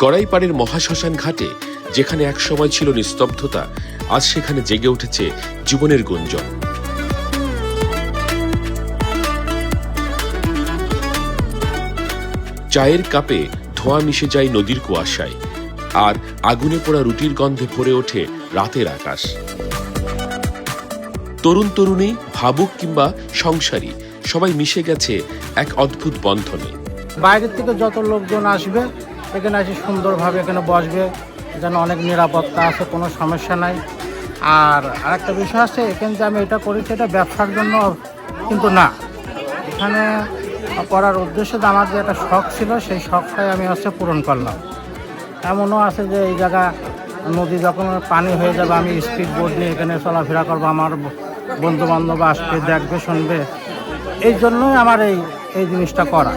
গড়াইপাড়ের মহাশ্মশান ঘাটে, যেখানে একসময় ছিল নিস্তব্ধতা, আজ সেখানে জেগে উঠেছে জীবনের গুঞ্জন। চায়ের কাপে ধোঁয়া মিশে যায় নদীর কুয়াশায়, আর আগুনে পোড়া রুটির গন্ধে ভরে ওঠে রাতের আকাশ। তরুণ তরুণী, ভাবুক কিংবা সংসারী, সবাই মিশে গেছে এক অদ্ভুত বন্ধনে। বাইরের থেকে যত লোকজন আসবে এখানে এসে সুন্দরভাবে এখানে বসবে, যেন অনেক নিরাপত্তা আছে, কোনো সমস্যা নাই। আর আরেকটা বিষয় আছে, এখানে যে আমি এটা করেছি, এটা ব্যবসার জন্য কিন্তু না। এখানে করার উদ্দেশ্য যে আমার যে একটা শখ ছিল, সেই শখটাই আমি হচ্ছে পূরণ করলাম। এমনও আছে যে এই জায়গা নদী যখন পানি হয়ে যাবে, আমি স্পিড বোর্ড নিয়ে এখানে চলাফেরা করব, আমার বন্ধু বান্ধব আসবে, দেখবে, শুনবে। এই জন্যই আমার এই এই জিনিসটা করা।